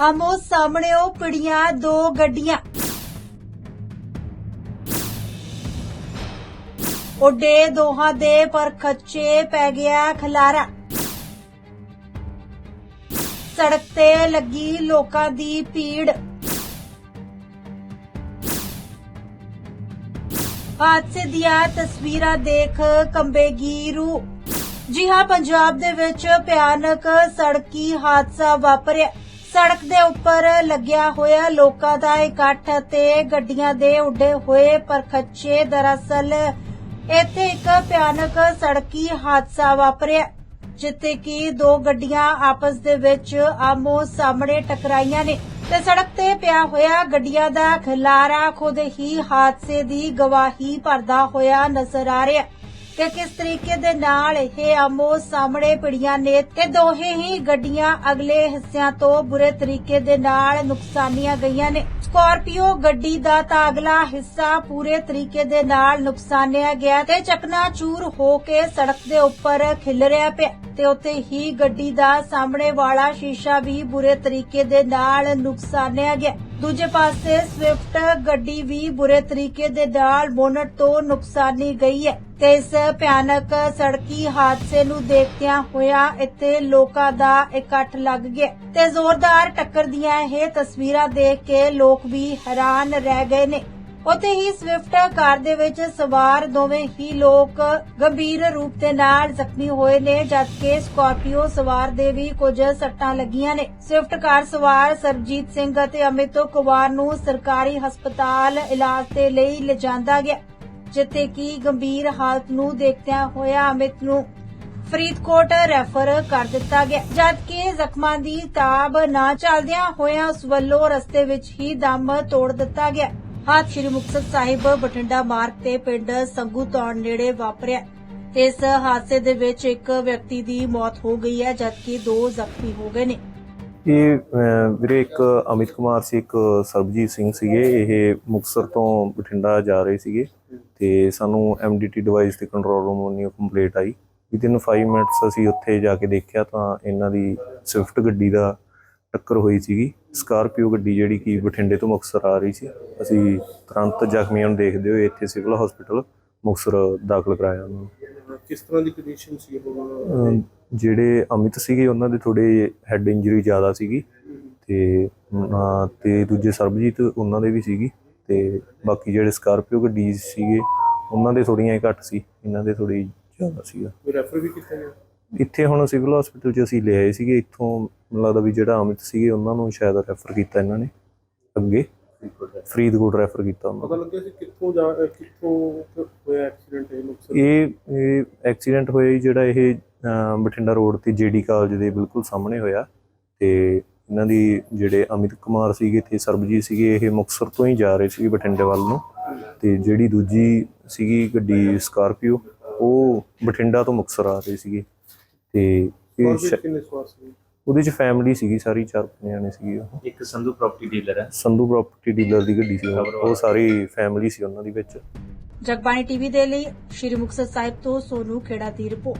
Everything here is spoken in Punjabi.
ਆਮੋ ਸਾਹਮਣਿਓ ਪਿੜੀਆਂ ਦੋ ਗੱਡੀਆਂ। ਉੱਡੇ ਦੋਹਾਂ ਦੇ ਪਰ ਖੱਚੇ ਪੈ ਗਿਆ ਖਲਾਰਾ। ਸੜਕ ਤੇ ਲੱਗੀ ਲੋਕਾਂ ਦੀ ਭੀੜ। ਹਾਦਸੇ ਦੀਆਂ ਤਸਵੀਰਾਂ ਦੇਖ ਕੰਬੇਗੀ ਰੂ ਜੀ ਹਾਂ ਪੰਜਾਬ ਦੇ ਵਿੱਚ ਭਿਆਨਕ ਸੜਕੀ ਹਾਦਸਾ ਵਾਪਰਿਆ। ਸੜਕ ਦੇ ਉੱਪਰ ਲੱਗਿਆ ਹੋਇਆ ਲੋਕਾਂ ਦਾ ਇਕੱਠ ਅਤੇ ਗੱਡੀਆਂ ਦੇ ਉੱਡੇ ਹੋਏ ਪਰਖੱਚੇ। ਦਰਅਸਲ ਇੱਥੇ ਇੱਕ ਭਿਆਨਕ ਸੜਕੀ ਹਾਦਸਾ ਵਾਪਰਿਆ, ਜਿੱਥੇ ਕਿ ਦੋ ਗੱਡੀਆਂ ਆਪਸ ਦੇ ਵਿੱਚ ਆਮੋ ਸਾਹਮਣੇ ਟਕਰਾਈਆਂ ਨੇ ਤੇ ਸੜਕ ਤੇ ਪਿਆ ਹੋਇਆ ਗੱਡੀਆਂ ਦਾ ਖਿਲਾਰਾ ਖੁਦ ਹੀ ਹਾਦਸੇ ਦੀ ਗਵਾਹੀ ਭਰਦਾ ਹੋਇਆ ਨਜ਼ਰ ਆ ਰਿਹਾ। ਕਿ ਕਿਸ ਤਰੀਕੇ ਦੇ ਨਾਲ ਇਹ ਆਮੋ ਸਾਹਮਣੇ ਪਿੜੀਆਂ ਨੇ ਤੇ ਦੋਹੇ ਹੀ ਗੱਡੀਆਂ ਅਗਲੇ ਹਿੱਸਿਆਂ ਤੋਂ ਬੁਰੇ ਤਰੀਕੇ ਦੇ ਨਾਲ ਨੁਕਸਾਨੀਆਂ ਗਈਆਂ ਨੇ। ਸਕਾਰਪੀਓ ਗੱਡੀ ਦਾ ਤਾਂ ਅਗਲਾ ਹਿੱਸਾ ਪੂਰੇ ਤਰੀਕੇ ਦੇ ਨਾਲ ਨੁਕਸਾਨਿਆ ਗਿਆ ਤੇ ਚਕਨਾਚੂਰ ਹੋ ਕੇ ਸੜਕ ਦੇ ਉੱਪਰ ਰਿਹਾ ਪਿਆ ਤੇ ਉੱਥੇ ਹੀ ਗੱਡੀ ਦਾ ਸਾਹਮਣੇ ਵਾਲਾ ਸ਼ੀਸ਼ਾ ਵੀ ਬੁਰੇ ਤਰੀਕੇ ਦੇ ਨਾਲ ਨੁਕਸਾਨਿਆ ਗਿਆ। ਦੂਜੇ ਪਾਸੇ ਸਵਿਫਟ ਗੱਡੀ ਵੀ ਬੁਰੇ ਤਰੀਕੇ ਦੇ ਨਾਲ ਬੋਨਟ ਤੋਂ ਨੁਕਸਾਨੀ ਗਈ ਹੈ ਤੇ ਇਸ ਭਿਆਨਕ ਸੜਕੀ ਹਾਦਸੇ ਨੂੰ ਦੇਖਦਿਆਂ ਹੋਇਆ ਇੱਥੇ ਲੋਕਾਂ ਦਾ ਇਕੱਠ ਲੱਗ ਗਿਆ ਤੇ ਜ਼ੋਰਦਾਰ ਟੱਕਰ ਦੀਆਂ ਇਹ ਤਸਵੀਰਾਂ ਦੇਖ ਕੇ ਲੋਕ ਵੀ ਹੈਰਾਨ ਰਹਿ ਗਏ ਨੇ। ਉੱਥੇ ਹੀ ਸਵਿਫਟ ਕਾਰ ਦੇ ਵਿੱਚ ਸਵਾਰ ਦੋਵੇਂ ਹੀ ਲੋਕ ਗੰਭੀਰ ਰੂਪ ਦੇ ਨਾਲ ਜ਼ਖਮੀ ਹੋਏ ਨੇ, ਜਦਕਿ ਸਕਾਰਪੀਓ ਸਵਾਰ ਦੇ ਵੀ ਕੁਝ ਸੱਟਾਂ ਲੱਗੀਆਂ ਨੇ। ਸਵਿਫਟ ਕਾਰ ਸਵਾਰ ਸਰਜੀਤ ਸਿੰਘ ਅਤੇ ਅਮਿਤ ਕੁਮਾਰ ਨੂੰ ਸਰਕਾਰੀ ਹਸਪਤਾਲ ਇਲਾਜ ਦੇ ਲਈ ਲਿਜਾਂਦਾ ਗਿਆ, ਜਿੱਥੇ ਕਿ ਗੰਭੀਰ ਹਾਲਤ ਨੂੰ ਦੇਖਦਿਆਂ ਹੋਇਆ ਅਮਿਤ ਨੂੰ ਫਰੀਦਕੋਟ ਰੈਫਰ ਕਰ ਦਿੱਤਾ ਗਿਆ। ਜਦਕਿ ਜ਼ਖਮਾਂ ਦੀ ਤਾਬ ਨਾ ਚੱਲਦਿਆਂ ਹੋਇਆ ਉਸ ਵੱਲੋਂ ਰਸਤੇ ਵਿੱਚ ਹੀ ਦਮ ਤੋੜ ਦਿੱਤਾ ਗਿਆ। ਹਾਦ ਸ਼੍ਰੀ ਮੁਕਤਸਰ ਸਾਹਿਬ ਬਠਿੰਡਾ ਮਾਰਗ ਤੇ ਪਿੰਡ ਸੰਗੂ ਤੌਣ ਨੇੜੇ ਵਾਪਰਿਆ। ਇਸ ਹਾਦਸੇ ਦੇ ਵਿੱਚ ਇੱਕ ਵਿਅਕਤੀ ਦੀ ਮੌਤ ਹੋ ਗਈ ਹੈ, ਜਦਕਿ ਦੋ ਜ਼ਖਮੀ ਹੋ ਗਏ ਨੇ। ਇਹ ਵੀਰੇ ਇੱਕ ਅਮਿਤ ਕੁਮਾਰ ਸੀ, ਇੱਕ ਸਰਬਜੀਤ ਸਿੰਘ ਸੀਗੇ। ਇਹ ਮੁਕਤਸਰ ਤੋਂ ਬਠਿੰਡਾ ਜਾ ਰਹੇ ਸੀਗੇ ਤੇ ਸਾਨੂੰ ਐਮਡੀਟੀ ਡਿਵਾਈਸ ਤੇ ਕੰਟਰੋਲ ਰੂਮ ਵੱਲੋਂ ਕੰਪਲੀਟ ਆਈ ਵਿਦਿਨ 5 ਮਿੰਟਸ ਅਸੀਂ ਉੱਥੇ ਜਾ ਕੇ ਦੇਖਿਆ ਤਾਂ ਇਹਨਾਂ ਦੀ ਸਵਿਫਟ ਗੱਡੀ ਦਾ ਟੱਕਰ ਹੋਈ ਸੀਗੀ। ਸਕਾਰਪੀਓ ਗੱਡੀ ਜਿਹੜੀ ਕਿ ਬਠਿੰਡੇ ਤੋਂ ਮੁਕਤਸਰ ਆ ਰਹੀ ਸੀ। ਅਸੀਂ ਤੁਰੰਤ ਜ਼ਖਮੀਆਂ ਨੂੰ ਦੇਖਦੇ ਹੋਏ ਇੱਥੇ ਸਿਵਲ ਹਸਪੀਟਲ ਮੁਕਤਸਰ ਦਾਖਲ ਕਰਾਇਆ ਉਹਨਾਂ ਨੂੰ। ਕਿਸ ਤਰ੍ਹਾਂ ਦੀ ਕੰਡੀਸ਼ਨ ਸੀ ਉਹ? ਜਿਹੜੇ ਅਮਿਤ ਸੀਗੇ ਉਹਨਾਂ ਦੇ ਥੋੜੇ ਹੈਡ ਇੰਜਰੀ ਜ਼ਿਆਦਾ ਸੀਗੀ ਤੇ ਤੇ ਦੂਜੇ ਸਰਬਜੀਤ ਉਹਨਾਂ ਦੇ ਵੀ ਸੀਗੀ ਤੇ ਬਾਕੀ ਜਿਹੜੇ ਸਕਾਰਪੀਓ ਗੱਡੀ ਸੀਗੇ ਉਹਨਾਂ ਦੇ ਥੋੜੀਆਂ ਘੱਟ ਸੀ। ਇਹਨਾਂ ਦੇ ਥੋੜੀ ਜ਼ਿਆਦਾ ਸੀਗਾ। ਕੋਈ ਰੈਫਰ ਵੀ ਕੀਤਾ ਗਿਆ? ਇੱਥੇ ਹੁਣ ਸਿਵਲ ਹਸਪੀਟਲ 'ਚ ਅਸੀਂ ਲੈ ਆਏ ਸੀਗੇ ਇੱਥੋਂ ਮੈਨੂੰ ਲੱਗਦਾ ਵੀ ਜਿਹੜਾ ਅਮਿਤ ਸੀਗੇ ਉਹਨਾਂ ਨੂੰ ਸ਼ਾਇਦ ਰੈਫਰ ਕੀਤਾ ਇਹਨਾਂ ਨੇ ਅੱਗੇ। ਫਰੀਦਕੋਟ ਰੈਫਰ ਕੀਤਾ ਉਹਨਾਂ ਪਤਾ। ਲੱਗਿਆ ਸੀ ਕਿੱਥੋਂ ਜਾ ਕਿੱਥੋਂ ਹੋਇਆ ਐਕਸੀਡੈਂਟ ਇਹ ਨੁਕਸਾਨ ਇਹ ਇਹ ਐਕਸੀਡੈਂਟ ਹੋਇਆ ਜੀ ਜਿਹੜਾ ਇਹ ਬਠਿੰਡਾ ਰੋਡ ਤੇ ਜੀਡੀ ਕਾਲਜ ਦੇ ਬਿਲਕੁਲ ਸਾਹਮਣੇ ਹੋਇਆ। ਤੇ ਇਹਨਾਂ ਦੀ ਜਿਹੜੇ ਅਮਿਤ ਕੁਮਾਰ ਸੀਗੇ ਤੇ ਸਰਬਜੀਤ ਸੀਗੇ ਇਹ ਮੁਕਤਸਰ ਤੋਂ ਹੀ ਜਾ ਰਹੇ ਸੀ ਬਠਿੰਡੇ ਵੱਲ ਨੂੰ। ਤੇ ਜਿਹੜੀ ਦੂਜੀ ਸੀਗੀ ਗੱਡੀ ਸਕਾਰਪੀਓ ਉਹ ਬਠਿੰਡਾ ਤੋਂ ਮੁਕਤਸਰ ਆ ਰਹੀ ਸੀਗੀ। ਤੇ ਇਹ ਸ਼ਾ- ਕਿੰਨੇ ਉਹਦੇ ਚ ਫੈਮਿਲੀ ਸੀਗੀ ਸਾਰੀ ਚਾਰ ਪੰਜ ਜਾਣੇ ਸੀਗੇ ਉਹ। ਇੱਕ ਸੰਧੂ ਪ੍ਰਾਪਰਟੀ ਡੀਲਰ ਹੈ। ਸੰਧੂ ਪ੍ਰਾਪਰਟੀ ਡੀਲਰ ਦੀ ਗੱਡੀ ਸੀ ਉਹ। ਉਹ ਸਾਰੀ ਫੈਮਿਲੀ ਸੀ ਉਹਨਾਂ ਦੀ ਵਿੱਚ। ਜਗਬਾਣੀ ਟੀਵੀ ਦੇ ਲਈ ਸ਼੍ਰੀ ਮੁਕਤਸਰ ਸਾਹਿਬ ਤੋਂ ਸੋਨੂ ਖੇੜਾ ਦੀ ਰਿਪੋਰਟ।